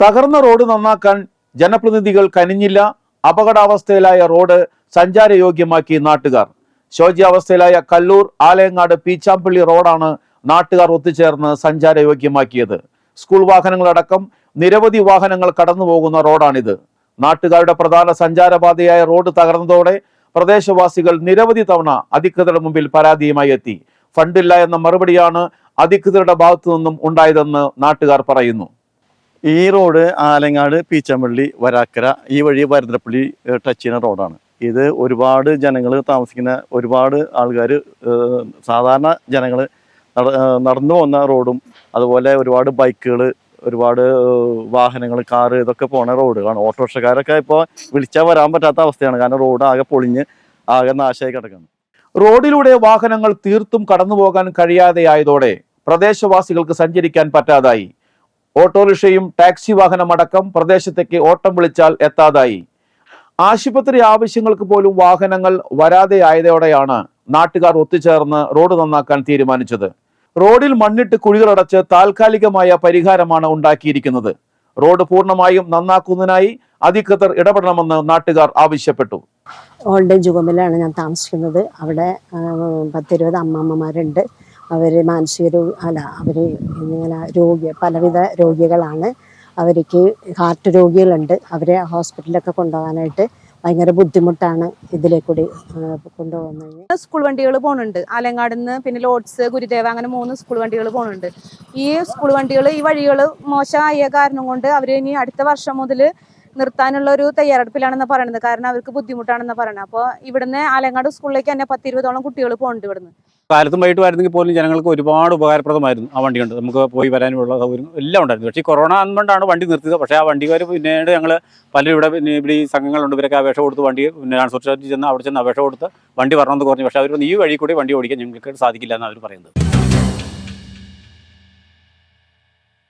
തകർന്ന റോഡ് നന്നാക്കാൻ ജനപ്രതിനിധികൾ കനിഞ്ഞില്ല. അപകടാവസ്ഥയിലായ റോഡ് സഞ്ചാരയോഗ്യമാക്കി നാട്ടുകാർ. ശോച്യാവസ്ഥയിലായ കല്ലൂർ ആലയങ്ങാട് പീച്ചാമ്പള്ളി റോഡാണ് നാട്ടുകാർ ഒത്തുചേർന്ന് സഞ്ചാരയോഗ്യമാക്കിയത്. സ്കൂൾ വാഹനങ്ങളടക്കം നിരവധി വാഹനങ്ങൾ കടന്നുപോകുന്ന റോഡാണിത്. നാട്ടുകാരുടെ പ്രധാന സഞ്ചാരപാതയായ റോഡ് തകർന്നതോടെ പ്രദേശവാസികൾ നിരവധി തവണ അധികൃതരുടെ മുമ്പിൽ പരാതിയുമായി എത്തി. ഫണ്ടില്ല എന്ന മറുപടിയാണ് അധികൃതരുടെ ഭാഗത്തു നിന്നും ഉണ്ടായതെന്ന് നാട്ടുകാർ പറയുന്നു. ഈ റോഡ് ആലങ്ങാട് പീച്ചമ്പള്ളി വരാക്കര ഈ വഴി വരുന്നപ്പള്ളി ടച്ച് ചെയ്യുന്ന റോഡാണ്. ഇത് ഒരുപാട് ജനങ്ങൾ താമസിക്കുന്ന ഒരുപാട് ആൾക്കാർ സാധാരണ ജനങ്ങൾ നടന്നു പോകുന്ന റോഡും അതുപോലെ ഒരുപാട് ബൈക്കുകൾ ഒരുപാട് വാഹനങ്ങൾ കാറ് ഇതൊക്കെ പോണ റോഡുകളാണ്. ഓട്ടോറിക്ഷക്കാരൊക്കെ ഇപ്പോൾ വിളിച്ചാൽ വരാൻ പറ്റാത്ത അവസ്ഥയാണ്. കാരണം റോഡ് ആകെ പൊളിഞ്ഞ് ആകെ നാശമായി കിടക്കുന്നു റോഡിലൂടെ വാഹനങ്ങൾ തീർത്തും കടന്നു കടന്നുപോകാൻ കഴിയാതെയായതോടെ പ്രദേശവാസികൾക്ക് സഞ്ചരിക്കാൻ പറ്റാതായി. ഓട്ടോറിക്ഷയും ടാക്സി വാഹനമടക്കം പ്രദേശത്തേക്ക് ഓട്ടം വിളിച്ചാൽ എത്താതായി. ആശുപത്രി ആവശ്യങ്ങൾക്ക് പോലും വാഹനങ്ങൾ വരാതെയായതോടെയാണ് നാട്ടുകാർ ഒത്തുചേർന്ന് റോഡ് നന്നാക്കാൻ തീരുമാനിച്ചത്. റോഡിൽ മണ്ണിട്ട് കുഴികളടച്ച് താൽക്കാലികമായ പരിഹാരമാണ് ഉണ്ടാക്കിയിരിക്കുന്നത്. റോഡ് പൂർണമായും നന്നാക്കുന്നതിനായി അധികൃതർ ഇടപെടണമെന്ന് നാട്ടുകാർ ആവശ്യപ്പെട്ടു. ഓൾഡ് ഏജ് ഹോമിലാണ് ഞാൻ താമസിക്കുന്നത്. അവിടെ പത്തിരുപത് അമ്മമ്മമാരുണ്ട്. അവർ മാനസിക രോഗി അല്ല അവർ ഇങ്ങനെ രോഗി പലവിധ രോഗികളാണ്. അവർക്ക് ഹാർട്ട് രോഗികളുണ്ട്. അവരെ ഹോസ്പിറ്റലിലൊക്കെ കൊണ്ടുപോകാനായിട്ട് ഭയങ്കര ബുദ്ധിമുട്ടാണ് ഇതിലെ കൂടി കൊണ്ടുപോകുന്നത്. സ്കൂൾ വണ്ടികൾ പോകുന്നുണ്ട് ആലങ്ങാട് നിന്ന് പിന്നെ ലോഡ്സ് ഗുരുദേവ അങ്ങനെ മൂന്ന് സ്കൂൾ വണ്ടികൾ പോകുന്നുണ്ട് ഈ സ്കൂൾ വണ്ടികൾ ഈ വഴികൾ മോശമായ കാരണം കൊണ്ട് അവർ ഇനി അടുത്ത വർഷം മുതൽ നിർത്താനുള്ള ഒരു തയ്യാറെടുപ്പിലാണെന്ന് പറയുന്നത് കാരണം അവർക്ക് ബുദ്ധിമുട്ടാണെന്ന് പറയുന്നത് അപ്പോൾ ഇവിടുന്ന് ആലങ്ങാട് സ്കൂളിലേക്ക് തന്നെ പത്തിരുപതോളം കുട്ടികൾ പോകുന്നുണ്ട് ഇവിടുന്ന്. കാലത്തും വൈകിട്ടുമായിരുന്നെങ്കിൽ പോലും ജനങ്ങൾക്ക് ഒരുപാട് ഉപകാരപ്രദമായിരുന്നു ആ വണ്ടി കൊണ്ട്. നമുക്ക് പോയി വരാനുള്ള സൗകര്യം എല്ലാം ഉണ്ടായിരുന്നു. പക്ഷേ ഈ കൊറോണ അതുകൊണ്ടാണ് വണ്ടി നിർത്തിയത്. പക്ഷേ ആ വണ്ടിക്കാർ പിന്നീട് ഞങ്ങൾ പലരും ഇവിടെ പിന്നെ ഇവിടെ ഈ സംഘങ്ങളുണ്ട്. ഇവരൊക്കെ അപേക്ഷ കൊടുത്ത് വണ്ടി പിന്നെ ട്രാൻസ്പോർട്ട് ചെന്ന് അവിടെ ചെന്ന് അപേക്ഷ കൊടുത്ത് വണ്ടി വരണമെന്ന് പറഞ്ഞു. പക്ഷേ അവർ ഈ വഴി കൂടി വണ്ടി ഓടിക്കാൻ ഞങ്ങൾക്ക് സാധിക്കില്ല എന്നാണ് അവർ പറയുന്നത്.